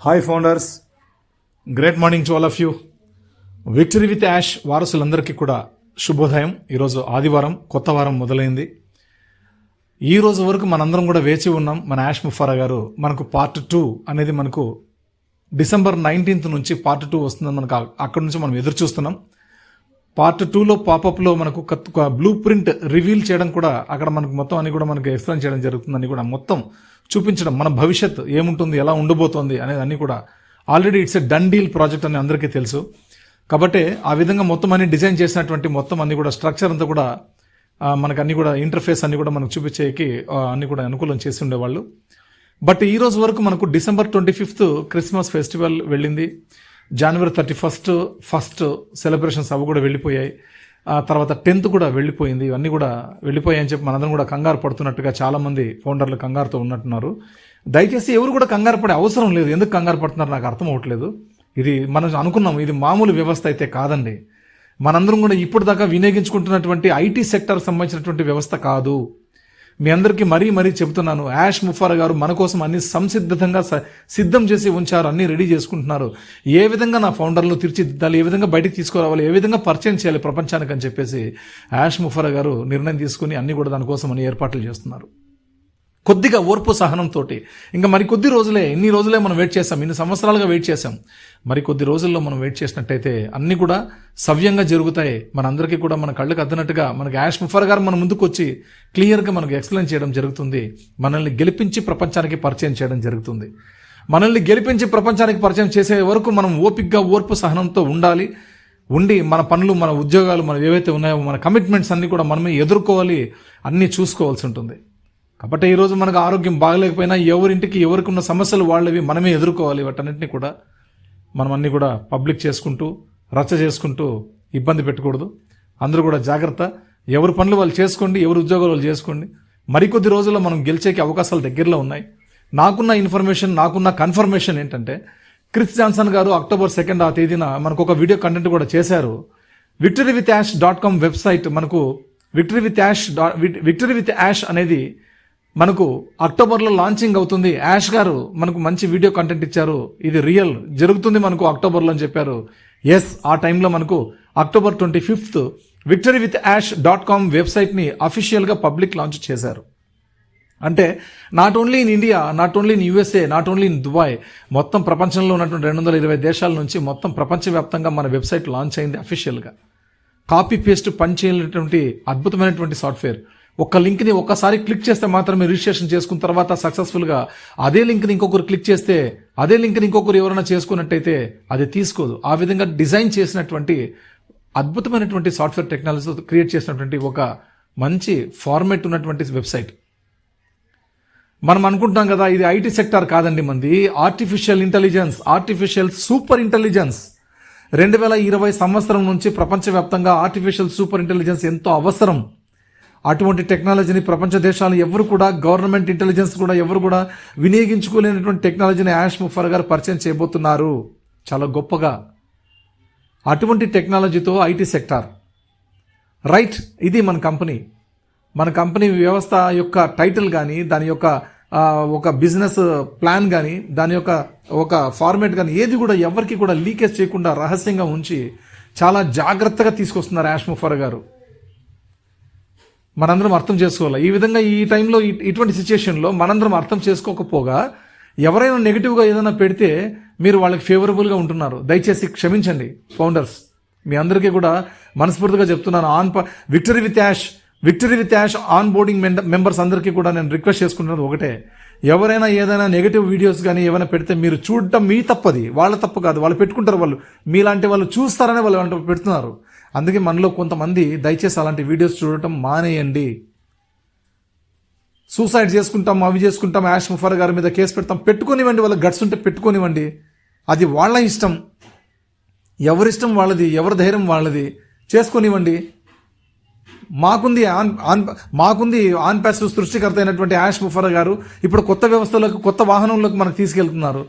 Hi founders great morning to all of you victory with Yash వారసులందరికీ కూడా శుభోదయం. ఈరోజు ఆదివారం కొత్త వారం మొదలైంది. ఈ రోజు వరకు మనందరం కూడా వేచి ఉన్నాం. మన యాష్ ముఫారా గారు మనకు పార్ట్ టూ అనేది మనకు డిసెంబర్ నైన్టీన్త్ నుంచి పార్ట్ టూ వస్తుందని మనకు అక్కడి నుంచి మనం ఎదురు చూస్తున్నాం. పార్ట్ టూలో పాపప్లో మనకు బ్లూ ప్రింట్ రివీల్ చేయడం కూడా అక్కడ మనకు మొత్తం అని కూడా మనకు ఎక్స్ప్లెయిన్ చేయడం జరుగుతుందని కూడా మొత్తం చూపించడం మన భవిష్యత్ ఏముంటుంది ఎలా ఉండబోతోంది అనేది అన్నీ కూడా already it's a done deal project అని అందరికీ తెలుసు. కాబట్టి ఆ విధంగా మొత్తం అన్ని డిజైన్ చేసినటువంటి మొత్తం అన్ని కూడా స్ట్రక్చర్ అంతా కూడా మనకు అన్ని కూడా ఇంటర్ఫేస్ అన్ని కూడా మనకు చూపించేకి అన్ని కూడా అనుకూలం చేసి ఉండేవాళ్ళు. బట్ ఈ రోజు వరకు మనకు December twenty fifth Christmas festival వెళ్ళింది. జనవరి థర్టీ ఫస్ట్ ఫస్ట్ సెలబ్రేషన్స్ అవి కూడా వెళ్ళిపోయాయి. ఆ తర్వాత టెన్త్ కూడా వెళ్ళిపోయింది. ఇవన్నీ కూడా వెళ్ళిపోయాయి అని చెప్పి మనందరం కూడా కంగారు పడుతున్నట్టుగా చాలామంది ఫౌండర్లు కంగారుతో ఉన్నట్టున్నారు. దయచేసి ఎవరు కూడా కంగారు పడే అవసరం లేదు. ఎందుకు కంగారు పడుతున్నారు నాకు అర్థం అవ్వట్లేదు. ఇది మనం అనుకున్నాం. ఇది మామూలు వ్యవస్థ అయితే కాదండి. మనందరం కూడా ఇప్పుడు దాకా వినియోగించుకుంటున్నటువంటి ఐటీ సెక్టర్ సంబంధించినటువంటి వ్యవస్థ కాదు. మీ అందరికీ మరీ మరీ చెబుతున్నాను. యాష్ ముఫారా గారు మన కోసం అన్ని సంసిద్ధంగా సిద్ధం చేసి ఉంచారు అన్ని రెడీ చేసుకుంటున్నారు. ఏ విధంగా నా ఫౌండర్లు తీర్చిదిద్దాలి ఏ విధంగా బయటికి తీసుకురావాలి ఏ విధంగా పరిచయం చేయాలి ప్రపంచానికి అని చెప్పేసి యాష్ ముఫారా గారు నిర్ణయం తీసుకుని అన్ని కూడా దానికోసం అన్ని ఏర్పాట్లు చేస్తున్నారు. కొద్దిగా ఓర్పు సహనంతో ఇంకా మరి కొద్ది రోజులే ఇన్ని రోజులే మనం వెయిట్ చేసాం ఇన్ని సంవత్సరాలుగా వెయిట్ చేసాం మరి కొద్ది రోజుల్లో మనం వెయిట్ చేసినట్టయితే అన్ని కూడా సవ్యంగా జరుగుతాయి. మనందరికీ కూడా మన కళ్ళకు అద్దినట్టుగా మనకి యాష్ ముఫర్ గారు మన ముందుకు వచ్చి క్లియర్గా మనకు ఎక్స్ప్లెయిన్ చేయడం జరుగుతుంది. మనల్ని గెలిపించి ప్రపంచానికి పరిచయం చేయడం జరుగుతుంది. మనల్ని గెలిపించి ప్రపంచానికి పరిచయం చేసే వరకు మనం ఓపిక్గా ఓర్పు సహనంతో ఉండాలి. ఉండి మన పనులు మన ఉద్యోగాలు మనం ఏవైతే ఉన్నాయో మన కమిట్మెంట్స్ అన్నీ కూడా మనమే ఎదుర్కోవాలి. అన్నీ చూసుకోవాల్సి ఉంటుంది. కాబట్టి ఈరోజు మనకు ఆరోగ్యం బాగలేకపోయినా ఎవరింటికి ఎవరికి ఉన్న సమస్యలు వాళ్ళవి మనమే ఎదుర్కోవాలి. వాటన్నింటినీ కూడా మనం అన్నీ కూడా పబ్లిక్ చేసుకుంటూ రచ్చ చేసుకుంటూ ఇబ్బంది పెట్టకూడదు. అందరూ కూడా జాగ్రత్త. ఎవరి పనులు వాళ్ళు చేసుకోండి ఎవరి ఉద్యోగాలు వాళ్ళు చేసుకోండి. మరికొద్ది రోజుల్లో మనం గెలిచేకి అవకాశాలు దగ్గరలో ఉన్నాయి. నాకున్న ఇన్ఫర్మేషన్ నాకున్న కన్ఫర్మేషన్ ఏంటంటే Chris Johnson garu October second ఆ తేదీన మనకు ఒక వీడియో కంటెంట్ కూడా చేశారు. Victory with Yash dot com website మనకు victory with Yash victory with Yash అనేది మనకు అక్టోబర్లో లాంచింగ్ అవుతుంది. యాష్ గారు మనకు మంచి వీడియో కంటెంట్ ఇచ్చారు. ఇది రియల్ జరుగుతుంది మనకు అక్టోబర్లో అని చెప్పారు. ఎస్ ఆ టైంలో మనకు October twenty fifth victory with Yash dot com వెబ్సైట్ని అఫీషియల్గా పబ్లిక్ లాంచ్ చేశారు. అంటే not only in India not only in USA not only in Dubai మొత్తం ప్రపంచంలో ఉన్నటువంటి రెండు వందల ఇరవై దేశాల నుంచి మొత్తం ప్రపంచవ్యాప్తంగా మన వెబ్సైట్ లాంచ్ అయింది అఫీషియల్గా కాపీ పేస్ట్ పనిచేయలేటువంటి అద్భుతమైనటువంటి సాఫ్ట్వేర్. ఒక లింక్ని ఒక్కసారి క్లిక్ చేస్తే మాత్రమే రిజిస్ట్రేషన్ చేసుకున్న తర్వాత సక్సెస్ఫుల్గా అదే లింక్ని ఇంకొకరు క్లిక్ చేస్తే అదే లింక్ని ఇంకొకరు ఎవరైనా చేసుకున్నట్టయితే అది తీసుకోదు. ఆ విధంగా డిజైన్ చేసినటువంటి అద్భుతమైనటువంటి సాఫ్ట్వేర్ టెక్నాలజీతో క్రియేట్ చేసినటువంటి ఒక మంచి ఫార్మేట్ ఉన్నటువంటి వెబ్సైట్. మనం అనుకుంటున్నాం కదా ఇది ఐటీ సెక్టార్ కాదండి మంది. Artificial intelligence artificial super intelligence రెండు వేల ఇరవై సంవత్సరం నుంచి ప్రపంచవ్యాప్తంగా ఆర్టిఫిషియల్ సూపర్ ఇంటెలిజెన్స్ ఎంతో అవసరం. అటువంటి టెక్నాలజీని ప్రపంచ దేశాలు ఎవరు కూడా గవర్నమెంట్ ఇంటెలిజెన్స్ కూడా ఎవరు కూడా వినియోగించుకోలేనటువంటి టెక్నాలజీని యాష్ ముఫర్ గారు పరిచయం చేయబోతున్నారు. చాలా గొప్పగా. అటువంటి టెక్నాలజీతో ఐటీ సెక్టార్ రైట్ ఇది మన కంపెనీ మన కంపెనీ వ్యవస్థ యొక్క టైటిల్ కానీ దాని యొక్క ఒక బిజినెస్ ప్లాన్ కానీ దాని యొక్క ఒక ఫార్మేట్ కానీ ఏది కూడా ఎవరికి కూడా లీకేజ్ చేయకుండా రహస్యంగా ఉంచి చాలా జాగ్రత్తగా తీసుకొస్తున్నారు యాష్ ముఫర్ గారు. మనందరం అర్థం చేసుకోవాలి. ఈ విధంగా ఈ టైంలో ఇటువంటి సిచ్యుయేషన్లో మనందరం అర్థం చేసుకోకపోగా ఎవరైనా నెగిటివ్గా ఏదైనా పెడితే మీరు వాళ్ళకి ఫేవరబుల్గా ఉంటున్నారు. దయచేసి క్షమించండి ఫౌండర్స్. మీ అందరికీ కూడా మనస్ఫూర్తిగా చెప్తున్నాను. On victory with Yash. Victory with Yash on boarding members అందరికీ కూడా నేను రిక్వెస్ట్ చేసుకుంటున్నది ఒకటే. ఎవరైనా ఏదైనా నెగిటివ్ వీడియోస్ కానీ ఏమైనా పెడితే మీరు చూడటం మీ తప్పది. వాళ్ళ తప్పు కాదు. వాళ్ళు పెట్టుకుంటారు వాళ్ళు. మీలాంటి వాళ్ళు చూస్తారనే వాళ్ళు అంటే పెడుతున్నారు. అందుకే మనలో కొంతమంది దయచేసి అలాంటి వీడియోస్ చూడటం మానేయండి. సూసైడ్ చేసుకుంటాం అవి చేసుకుంటాం యాష్ ముఫర్ గారి మీద కేసు పెడతాం. పెట్టుకోనివ్వండి వాళ్ళ గట్స్ ఉంటే పెట్టుకోనివ్వండి. అది వాళ్ళ ఇష్టం. ఎవరిష్టం వాళ్ళది ఎవరి ధైర్యం వాళ్ళది. చేసుకొనివ్వండి. మాకుంది ఆన్ ఆన్ మాకుంది ఆన్ ప్యాస్ సృష్టికర్త అయినటువంటి యాష్ ముఫర్ గారు ఇప్పుడు కొత్త వ్యవస్థలకు కొత్త వాహనంలోకి మనకు తీసుకెళ్తున్నారు.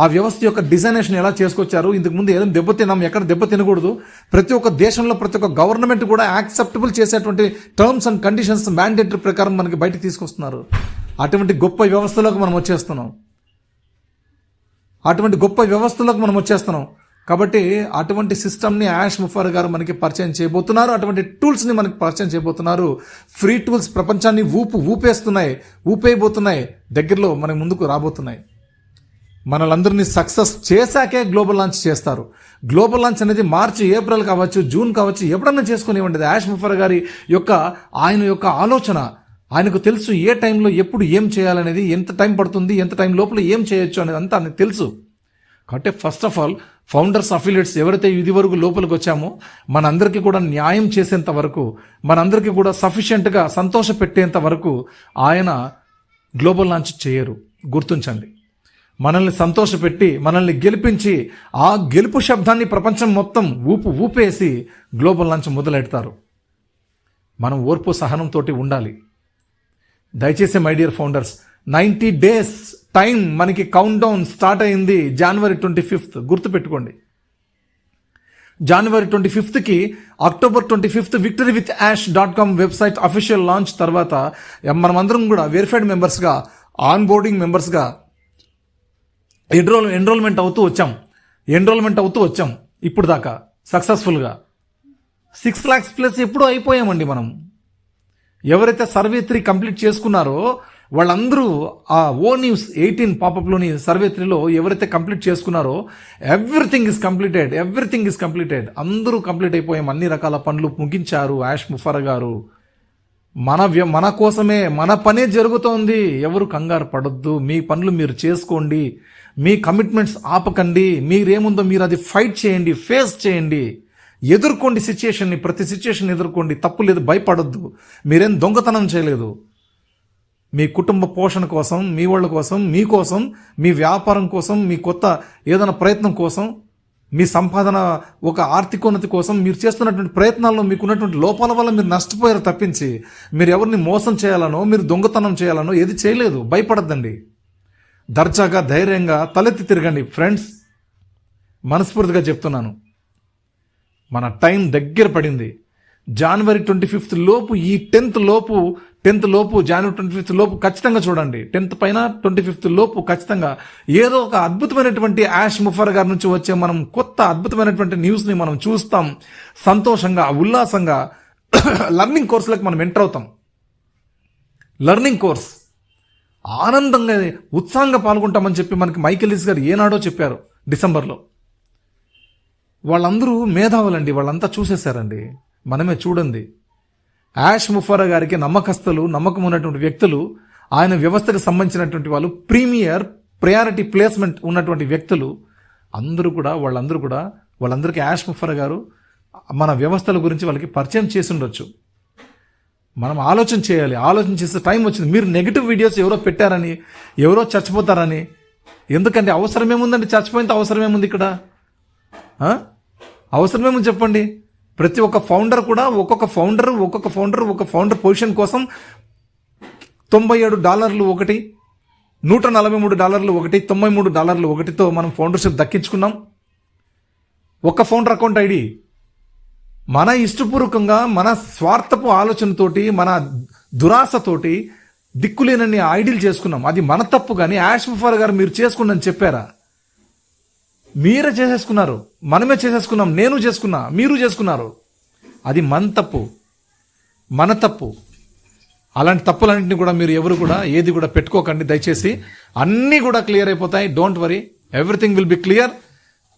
ఆ వ్యవస్థ యొక్క డిజైనేషన్ ఎలా చేసుకొచ్చారు? ఇంతకుముందు ఏదైనా దెబ్బతిన్నాం ఎక్కడ దెబ్బ తినకూడదు. ప్రతి ఒక్క దేశంలో ప్రతి ఒక్క గవర్నమెంట్ కూడా యాక్సెప్టబుల్ చేసేటువంటి టర్మ్స్ అండ్ కండిషన్స్ మ్యాండేటరీ ప్రకారం మనకి బయటకు తీసుకొస్తున్నారు. అటువంటి గొప్ప వ్యవస్థలోకి మనం వచ్చేస్తున్నాం. అటువంటి గొప్ప వ్యవస్థలోకి మనం వచ్చేస్తున్నాం. కాబట్టి అటువంటి సిస్టమ్ని యాష్ ముఫర్ గారు మనకి పరిచయం చేయబోతున్నారు. అటువంటి టూల్స్ని మనకి పరిచయం చేయబోతున్నారు. ఫ్రీ టూల్స్ ప్రపంచాన్ని ఊపు ఊపేస్తున్నాయి ఊపేయబోతున్నాయి దగ్గరలో మన ముందుకు రాబోతున్నాయి. మనలందరినీ సక్సెస్ చేశాకే గ్లోబల్ లాంచ్ చేస్తారు. గ్లోబల్ లాంచ్ అనేది మార్చి ఏప్రిల్ కావచ్చు జూన్ కావచ్చు ఎప్పుడన్నా చేసుకునేవండి యాష్ ముఫర్ గారి యొక్క ఆయన యొక్క ఆలోచన ఆయనకు తెలుసు ఏ టైంలో ఎప్పుడు ఏం చేయాలనేది ఎంత టైం పడుతుంది ఎంత టైం లోపల ఏం చేయొచ్చు అనేది అంతా ఆయనకు తెలుసు. కాబట్టి first of all founders affiliates ఎవరైతే ఇది వరకు లోపలికి వచ్చామో మనందరికీ కూడా న్యాయం చేసేంత వరకు మనందరికీ కూడా సఫిషియెంట్గా సంతోష పెట్టేంత వరకు ఆయన గ్లోబల్ లాంచ్ చేయరు. గుర్తుంచండి. మనల్ని సంతోషపెట్టి మనల్ని గెలిపించి ఆ గెలుపు శబ్దాన్ని ప్రపంచం మొత్తం ఊపు ఊపేసి గ్లోబల్ లాంచ్ మొదలెడతారు. మనం ఓర్పు సహనంతో ఉండాలి. దయచేసి my dear founders ninety days time మనకి కౌంట్ డౌన్ స్టార్ట్ అయింది జనవరి ట్వంటీ ఫిఫ్త్ గుర్తుపెట్టుకోండి. జనవరి twenty ఫిఫ్త్కి October twenty fifth victory with Yash dot com website official launch తర్వాత మనమందరం కూడా వెరిఫైడ్ మెంబర్స్గా ఆన్ బోర్డింగ్ మెంబర్స్గా ఎన్రోల్ ఎన్రోల్మెంట్ అవుతూ వచ్చాం. ఎన్రోల్మెంట్ అవుతూ వచ్చాం. ఇప్పుడు దాకా సక్సెస్ఫుల్గా సిక్స్ ల్యాక్స్ ప్లస్ ఎప్పుడూ అయిపోయామండి మనం. ఎవరైతే సర్వే త్రీ కంప్లీట్ చేసుకున్నారో వాళ్ళందరూ ఆ ఓ న్యూస్ ఎయిటీన్ పాపప్లోని సర్వే త్రీలో ఎవరైతే కంప్లీట్ చేసుకున్నారో everything is completed everything is completed. అందరూ కంప్లీట్ అయిపోయాం అన్ని రకాల పనులు ముగించారు యాష్ ముఫర్ గారు. మన వ్య మన కోసమే మన పనే జరుగుతోంది. ఎవరు కంగారు పడొద్దు. మీ పనులు మీరు చేసుకోండి. మీ కమిట్మెంట్స్ ఆపకండి. మీరేముందో మీరు అది ఫైట్ చేయండి ఫేస్ చేయండి. ఎదుర్కోండి సిచ్యుయేషన్ని ప్రతి సిచ్యుయేషన్ ఎదుర్కోండి. తప్పు లేదు భయపడొద్దు. మీరేం దొంగతనం చేయలేదు. మీ కుటుంబ పోషణ కోసం మీ వాళ్ళ కోసం మీకోసం మీ వ్యాపారం కోసం మీ కొత్త ఏదైనా ప్రయత్నం కోసం మీ సంపాదన ఒక ఆర్థికోన్నతి కోసం మీరు చేస్తున్నటువంటి ప్రయత్నాల్లో మీకున్నటువంటి లోపాల వల్ల మీరు నష్టపోయారు తప్పించి మీరు ఎవరిని మోసం చేయాలనో మీరు దొంగతనం చేయాలనో ఏది చేయలేదు. భయపడద్దండి. దర్జాగా ధైర్యంగా తలెత్తి తిరగండి. ఫ్రెండ్స్ మనస్ఫూర్తిగా చెప్తున్నాను. మన టైం దగ్గర పడింది. జనవరి ట్వంటీ ఫిఫ్త్ లోపు ఈ టెన్త్ లోపు టెన్త్ లోపు జనవరి ట్వంటీ ఫిఫ్త్ లోపు ఖచ్చితంగా చూడండి. టెన్త్ పైన ట్వంటీ ఫిఫ్త్ లోపు ఖచ్చితంగా ఏదో ఒక అద్భుతమైనటువంటి యాష్ ముఫర్ గారి నుంచి వచ్చే మనం కొత్త అద్భుతమైనటువంటి న్యూస్ని మనం చూస్తాం. సంతోషంగా ఉల్లాసంగా లర్నింగ్ కోర్సులకు మనం ఎంటర్ అవుతాం. లర్నింగ్ కోర్స్ ఆనందంగా ఉత్సాహంగా పాల్గొంటామని చెప్పి మనకి మైకెలిస్ గారు ఏనాడో చెప్పారు డిసెంబర్లో. వాళ్ళందరూ మేధావులండి వాళ్ళంతా చూసేశారండి. మనమే చూడండి. యాష్ ముఫారా గారికి నమ్మకస్తులు నమ్మకం ఉన్నటువంటి వ్యక్తులు ఆయన వ్యవస్థకు సంబంధించినటువంటి వాళ్ళు ప్రీమియర్ ప్రయారిటీ ప్లేస్మెంట్ ఉన్నటువంటి వ్యక్తులు అందరూ కూడా వాళ్ళందరూ కూడా వాళ్ళందరికీ యాష్ ముఫారా గారు మన వ్యవస్థల గురించి వాళ్ళకి పరిచయం చేసి ఉండొచ్చు. మనం ఆలోచన చేయాలి. ఆలోచన చేసే టైం వచ్చింది. మీరు నెగిటివ్ వీడియోస్ ఎవరో పెట్టారని ఎవరో చచ్చిపోతారని. ఎందుకంటే అవసరమేముందండి? చచ్చిపోయినంత అవసరం ఏముంది ఇక్కడ అవసరమేముంది అవసరం చెప్పండి? ప్రతి ఒక్క ఫౌండర్ కూడా ఒక్కొక్క ఫౌండర్ ఒక్కొక్క ఫౌండర్ ఒక ఫౌండర్ పొజిషన్ కోసం తొంభై ఏడు డాలర్లు ఒకటి నూట నలభై మూడు డాలర్లు ఒకటి తొంభై మూడు డాలర్లు ఒకటితో మనం ఫౌండర్షిప్ దక్కించుకున్నాం. ఒక్క ఫౌండర్ అకౌంట్ ఐడి. మన ఇష్టపూర్వకంగా మన స్వార్థపు ఆలోచనతోటి మన దురాశతోటి దిక్కులేనన్ని ఐడియల్ చేసుకున్నాం. అది మన తప్పు కానీ యాష్ ముఫార్ గారు మీరు చేసుకున్నాను చెప్పారా? మీరే చేసేసుకున్నారు. మనమే చేసేసుకున్నాం. నేను చేసుకున్నా. మీరు చేసుకున్నారు. అది మన తప్పు. మన తప్పు. అలాంటి తప్పులన్నింటినీ కూడా మీరు ఎవరు కూడా ఏది కూడా పెట్టుకోకండి. దయచేసి అన్నీ కూడా క్లియర్ అయిపోతాయి. Don't worry everything will be clear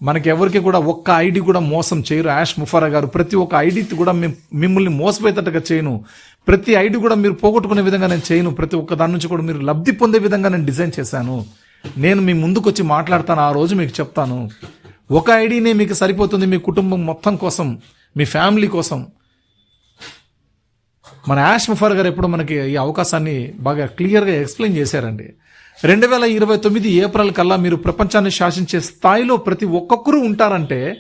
మనకి ఎవరికి కూడా ఒక్క ఐడి కూడా మోసం చేయరు. యాష్ ముఫారా గారు ప్రతి ఒక్క ఐడి కూడా మిమ్మల్ని మోసపోయేటట్టుగా చేయను. ప్రతి ఐడి కూడా మీరు పోగొట్టుకునే విధంగా నేను చేయను. ప్రతి ఒక్క దాని నుంచి కూడా మీరు లబ్ధి పొందే విధంగా నేను డిజైన్ చేశాను. నేను మీ ముందుకు వచ్చి మాట్లాడతాను ఆ రోజు మీకు చెప్తాను. ఒక ఐడినే మీకు సరిపోతుంది మీ కుటుంబం మొత్తం కోసం మీ ఫ్యామిలీ కోసం. మన యాష్ ముఫర్ గారు ఎప్పుడు మనకి ఈ అవకాశాన్ని బాగా క్లియర్గా ఎక్స్ప్లెయిన్ చేశారండి. రెండు వేల ఇరవై తొమ్మిది ఏప్రిల్ కల్లా మీరు ప్రపంచాన్ని శాసించే స్థాయిలో ప్రతి ఒక్కొక్కరు ఉంటారంటే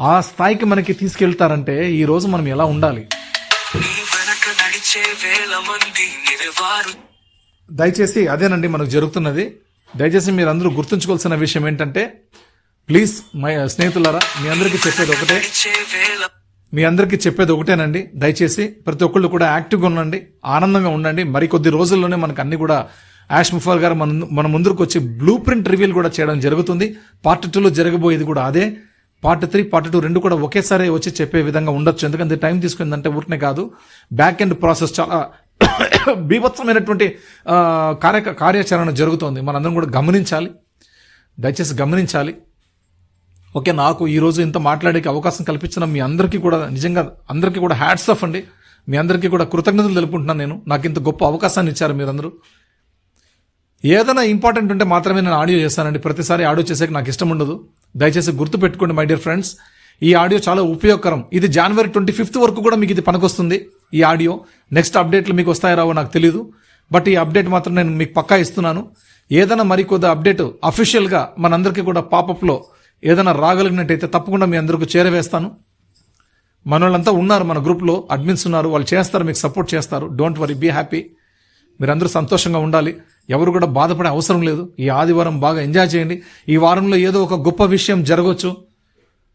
ఆ స్థాయికి మనకి తీసుకెళ్తారంటే ఈ రోజు మనం ఎలా ఉండాలి? దయచేసి అదేనండి మనకు జరుగుతున్నది. దయచేసి మీరు అందరూ గుర్తుంచుకోవాల్సిన విషయం ఏంటంటే ప్లీజ్ మై uh, స్నేహితులారా మీ అందరికీ చెప్పేది ఒకటే. మీ అందరికీ చెప్పేది ఒకటేనండి. దయచేసి ప్రతి ఒక్కళ్ళు కూడా యాక్టివ్గా ఉండండి ఆనందంగా ఉండండి. మరికొద్ది రోజుల్లోనే మనకు అన్ని కూడా యాష్ ముఫార్ గారు మన మన ముందుకు వచ్చి బ్లూ ప్రింట్ రివీల్ కూడా చేయడం జరుగుతుంది. పార్ట్ టూలో జరగబోయేది కూడా అదే. పార్ట్ త్రీ పార్ట్ టూ రెండు కూడా ఒకేసారి వచ్చి చెప్పే విధంగా ఉండొచ్చు. ఎందుకంటే టైం తీసుకుందంటే ఊరినే కాదు. బ్యాక్ ఎండ్ ప్రాసెస్ చాలా బీభత్సమైనటువంటి కార్య కార్యాచరణ జరుగుతోంది. మనందరం కూడా గమనించాలి. దయచేసి గమనించాలి. ఓకే నాకు ఈరోజు ఇంత మాట్లాడే అవకాశం కల్పించిన మీ అందరికీ కూడా నిజంగా అందరికీ కూడా హ్యాట్స్ ఆఫ్ అండి. మీ అందరికీ కూడా కృతజ్ఞతలు తెలుపుకుంటున్నాను నేను. నాకు ఇంత గొప్ప అవకాశాన్ని ఇచ్చారు మీరందరూ. ఏదైనా ఇంపార్టెంట్ ఉంటే మాత్రమే నేను ఆడియో చేస్తానండి. ప్రతిసారి ఆడియో చేసేకి నాకు ఇష్టం ఉండదు. దయచేసి గుర్తు పెట్టుకోండి మై డియర్ ఫ్రెండ్స్ ఈ ఆడియో చాలా ఉపయోగకరం. ఇది జనవరి ట్వంటీ ఫిఫ్త్ వరకు కూడా మీకు ఇది పనికొస్తుంది. ఈ ఆడియో నెక్స్ట్ అప్డేట్లు మీకు వస్తాయో రావో నాకు తెలియదు బట్ ఈ అప్డేట్ మాత్రం నేను మీకు పక్కా ఇస్తున్నాను. ఏదైనా మరికొద్ది అప్డేట్ అఫీషియల్గా మనందరికీ కూడా పాపప్లో ఏదైనా రాగలిగినట్టయితే తప్పకుండా మీ అందరికీ చేరవేస్తాను. మన వాళ్ళంతా ఉన్నారు మన గ్రూప్లో అడ్మిన్స్ ఉన్నారు వాళ్ళు చేస్తారు మీకు సపోర్ట్ చేస్తారు. డోంట్ వరీ బీ హ్యాపీ మీరందరూ సంతోషంగా ఉండాలి. ఎవరు కూడా బాధపడే అవసరం లేదు. ఈ ఆదివారం బాగా ఎంజాయ్ చేయండి. ఈ వారంలో ఏదో ఒక గొప్ప విషయం జరగవచ్చు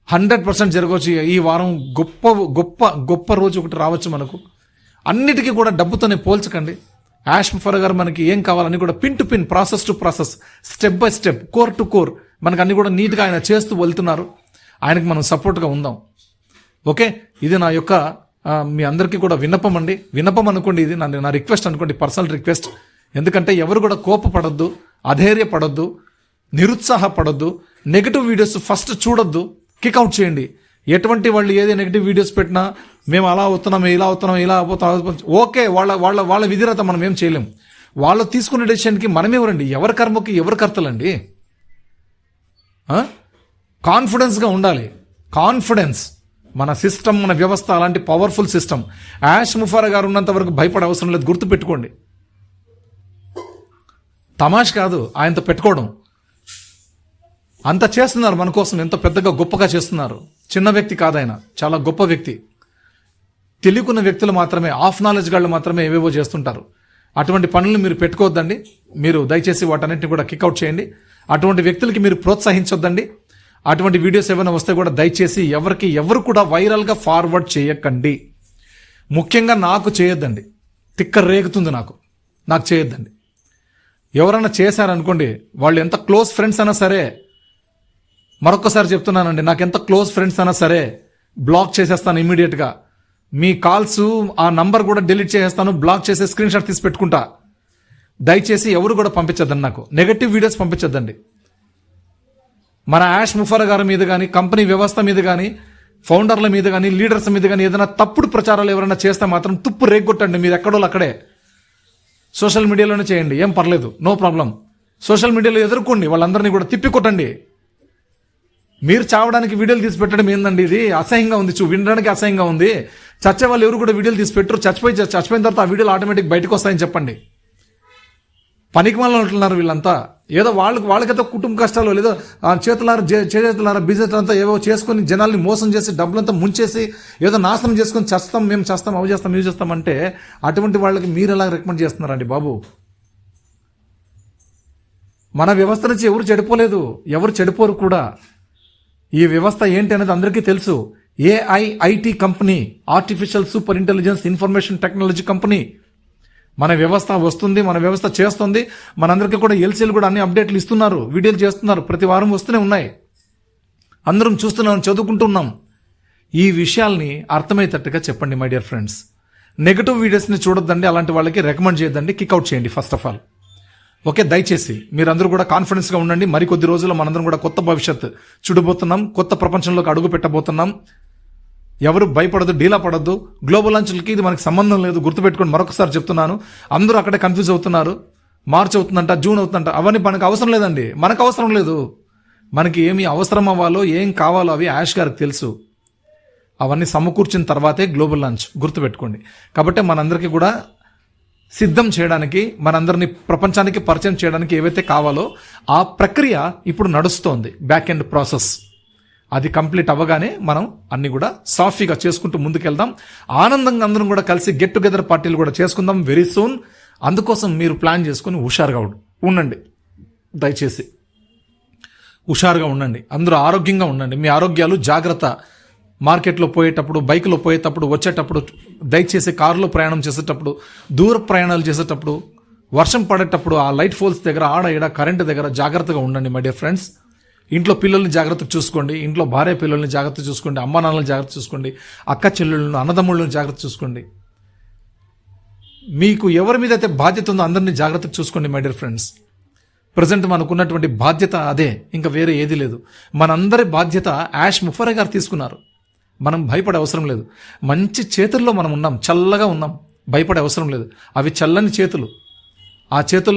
హండ్రెడ్ పర్సెంట్ జరగవచ్చు. ఈ- వారం గొప్ప గొప్ప గొప్ప రోజు ఒకటి రావచ్చు మనకు. అన్నిటికీ కూడా డబ్బుతోనే పోల్చకండి. యాష్ ఫర్ గారు మనకి ఏం కావాలని కూడా pin to pin process to process step by step core to core మనకు అన్ని కూడా నీట్గా ఆయన చేస్తూ వెళ్తున్నారు. ఆయనకి మనం సపోర్ట్గా ఉందాం. ఓకే? ఇది నా యొక్క మీ అందరికీ కూడా విన్నపం అండి. విన్నపం అనుకోండి ఇది. నా నా రిక్వెస్ట్ అనుకోండి పర్సనల్ రిక్వెస్ట్. ఎందుకంటే ఎవరు కూడా కోపపడద్దు అధైర్యపడద్దు నిరుత్సాహపడద్దు నెగిటివ్ వీడియోస్ ఫస్ట్ చూడొద్దు. కిక్అవుట్ చేయండి. ఎటువంటి వాళ్ళు ఏది నెగిటివ్ వీడియోస్ పెట్టినా మేము అలా అవుతున్నాం ఇలా అవుతున్నాం ఇలా అవుతున్నాం ఓకే వాళ్ళ వాళ్ళ వాళ్ళ విధిరత మనం ఏం చేయలేం. వాళ్ళు తీసుకునే డెసిషన్కి మనమే ఎవరండి? ఎవరి కర్మకి ఎవరి కర్తలండి? కాన్ఫిడెన్స్గా ఉండాలి. కాన్ఫిడెన్స్ మన సిస్టమ్ మన వ్యవస్థ అలాంటి పవర్ఫుల్ సిస్టమ్ యాష్ ముఫారా గారు ఉన్నంత వరకు భయపడే అవసరం లేదు. గుర్తుపెట్టుకోండి తమాష్ కాదు ఆయనతో పెట్టుకోవడం. అంత చేస్తున్నారు మన కోసం ఎంత పెద్దగా గొప్పగా చేస్తున్నారు. చిన్న వ్యక్తి కాదాయన చాలా గొప్ప వ్యక్తి. తెలియకున్న వ్యక్తులు మాత్రమే ఆఫ్ నాలెడ్జ్ గాళ్ళు మాత్రమే ఏవేవో చేస్తుంటారు. అటువంటి పనులు మీరు పెట్టుకోవద్దండి. మీరు దయచేసి వాటన్నింటిని కూడా కిక్అవుట్ చేయండి. అటువంటి వ్యక్తులకి మీరు ప్రోత్సహించొద్దండి. అటువంటి వీడియోస్ ఏమైనా వస్తే కూడా దయచేసి ఎవరికి ఎవరు కూడా వైరల్గా ఫార్వర్డ్ చేయకండి. ముఖ్యంగా నాకు చేయొద్దండి. తిక్క రేగుతుంది నాకు. నాకు చేయొద్దండి. ఎవరైనా చేశారనుకోండి వాళ్ళు ఎంత క్లోజ్ ఫ్రెండ్స్ అయినా సరే మరొకసారి చెప్తున్నానండి నాకు ఎంత క్లోజ్ ఫ్రెండ్స్ అయినా సరే బ్లాక్ చేసేస్తాను ఇమీడియట్గా మీ కాల్స్ ఆ నంబర్ కూడా డిలీట్ చేసేస్తాను బ్లాక్ చేసే స్క్రీన్ షాట్ తీసి పెట్టుకుంటా. దయచేసి ఎవరు కూడా పంపించద్దండి నాకు. నెగటివ్ వీడియోస్ పంపించద్దండి. మన యాష్ ముఫర్ గారి మీద కానీ కంపెనీ వ్యవస్థ మీద కానీ ఫౌండర్ల మీద కానీ లీడర్స్ మీద కానీ ఏదైనా తప్పుడు ప్రచారాలు ఎవరైనా చేస్తే మాత్రం తుప్పు రేగొట్టండి మీరు ఎక్కడో అక్కడే. సోషల్ మీడియాలోనే చేయండి ఏం పర్లేదు నో ప్రాబ్లం. సోషల్ మీడియాలో ఎదుర్కోండి వాళ్ళందరినీ కూడా తిప్పికొట్టండి. మీరు చావడానికి వీడియోలు తీసి పెట్టడం ఏందండి ఇది? అసహ్యంగా ఉంది చూ వినడానికి అసహ్యంగా ఉంది. చచ్చే వాళ్ళు ఎవరు కూడా వీడియోలు తీసి పెట్టరు. చచ్చిపోయి చచ్చిపోయిన తర్వాత ఆ వీడియోలు ఆటోమేటిక్ బయటకు వస్తాయని చెప్పండి. పనికి మళ్ళీ ఉంటున్నారు వీళ్ళంతా. ఏదో వాళ్ళకి వాళ్ళకైతే కుటుంబ కష్టాలు లేదో ఆ చేతులారా చేతులారా బిజినెస్ అంతా ఏవో చేసుకొని జనాల్ని మోసం చేసి డబ్బులంతా ముంచేసి ఏదో నాశనం చేసుకొని చేస్తాం మేము చేస్తాం అవి చేస్తాం ఇవి చేస్తాం అంటే అటువంటి వాళ్ళకి మీరు ఎలా రికమెండ్ చేస్తున్నారండి బాబు? మన వ్యవస్థ నుంచి ఎవరు చెడిపోలేదు. ఎవరు చెడిపోరు కూడా. ఈ వ్యవస్థ ఏంటి అనేది అందరికీ తెలుసు. AI IT company artificial super intelligence information technology company. మన వ్యవస్థ వస్తుంది మన వ్యవస్థ చేస్తుంది. మనందరికీ కూడా ఎల్సీలు కూడా అన్ని అప్డేట్లు ఇస్తున్నారు వీడియోలు చేస్తున్నారు. ప్రతి వారం వస్తూనే ఉన్నాయి. అందరం చూస్తున్నాం చదువుకుంటున్నాం. ఈ విషయాల్ని అర్థమయ్యేటట్టుగా చెప్పండి మై డియర్ ఫ్రెండ్స్ నెగటివ్ వీడియోస్ని చూడొద్దండి అలాంటి వాళ్ళకి రికమెండ్ చేయొద్దండి కిక్అవుట్ చేయండి ఫస్ట్ ఆఫ్ ఆల్ ఓకే దయచేసి మీరందరూ కూడా కాన్ఫిడెన్స్గా ఉండండి. మరికొద్ది రోజుల్లో మనందరం కూడా కొత్త భవిష్యత్ చూడబోతున్నాం. కొత్త ప్రపంచంలోకి అడుగు పెట్టబోతున్నాం. ఎవరు భయపడదు డీలా పడద్దు. గ్లోబల్ అంచులకి ఇది మనకి సంబంధం లేదు. గుర్తుపెట్టుకొని మరొకసారి చెప్తున్నాను. అందరూ అక్కడే కన్ఫ్యూజ్ అవుతున్నారు. మార్చ్ అవుతుందంట జూన్ అవుతుందంట. అవన్నీ మనకు అవసరం లేదండి. మనకు అవసరం లేదు. మనకి ఏమి అవసరం అవ్వాలో ఏం కావాలో అవి యాష్ గారికి తెలుసు. అవన్నీ సమకూర్చిన తర్వాతే గ్లోబల్ లాంచ్ గుర్తుపెట్టుకోండి. కాబట్టి మనందరికీ కూడా సిద్ధం చేయడానికి మనందరినీ ప్రపంచానికి పరిచయం చేయడానికి ఏవైతే కావాలో ఆ ప్రక్రియ ఇప్పుడు నడుస్తోంది. బ్యాక్ ఎండ్ ప్రాసెస్ అది కంప్లీట్ అవ్వగానే మనం అన్ని కూడా సాఫీగా చేసుకుంటూ ముందుకెళ్దాం. ఆనందంగా అందరం కూడా కలిసి గెట్ టుగెదర్ పార్టీలు కూడా చేసుకుందాం వెరీ సూన్ అందుకోసం మీరు ప్లాన్ చేసుకుని హుషారుగా ఉండండి. దయచేసి. హుషారుగా ఉండండి. అందరూ ఆరోగ్యంగా ఉండండి. మీ ఆరోగ్యాలు జాగ్రత్త. మార్కెట్లో పోయేటప్పుడు బైక్లో పోయేటప్పుడు వచ్చేటప్పుడు దయచేసి కారులో ప్రయాణం చేసేటప్పుడు దూర ప్రయాణాలు చేసేటప్పుడు వర్షం పడేటప్పుడు ఆ లైట్ ఫోల్స్ దగ్గర ఆడ ఈడ కరెంట్ దగ్గర జాగ్రత్తగా ఉండండి మై డియర్ ఫ్రెండ్స్ ఇంట్లో పిల్లల్ని జాగ్రత్తగా చూసుకోండి ఇంట్లో భార్య పిల్లల్ని జాగ్రత్త చూసుకోండి అమ్మ నాన్నలను జాగ్రత్త చూసుకోండి అక్క చెల్లెళ్ళను అన్నదమ్ముళ్ళను జాగ్రత్త చూసుకోండి. మీకు ఎవరి మీద అయితే బాధ్యత ఉందో అందరినీ జాగ్రత్తగా చూసుకోండి మై డియర్ ఫ్రెండ్స్ ప్రజెంట్ మనకున్నటువంటి బాధ్యత అదే ఇంకా వేరే ఏది లేదు. మనందరి బాధ్యత యాష్ ముఫరే గారు తీసుకున్నారు. మనం భయపడే అవసరం లేదు. మంచి చేతుల్లో మనం ఉన్నాం చల్లగా ఉన్నాం భయపడే అవసరం లేదు. అవి చల్లని చేతులు. ఆ చేతుల్లో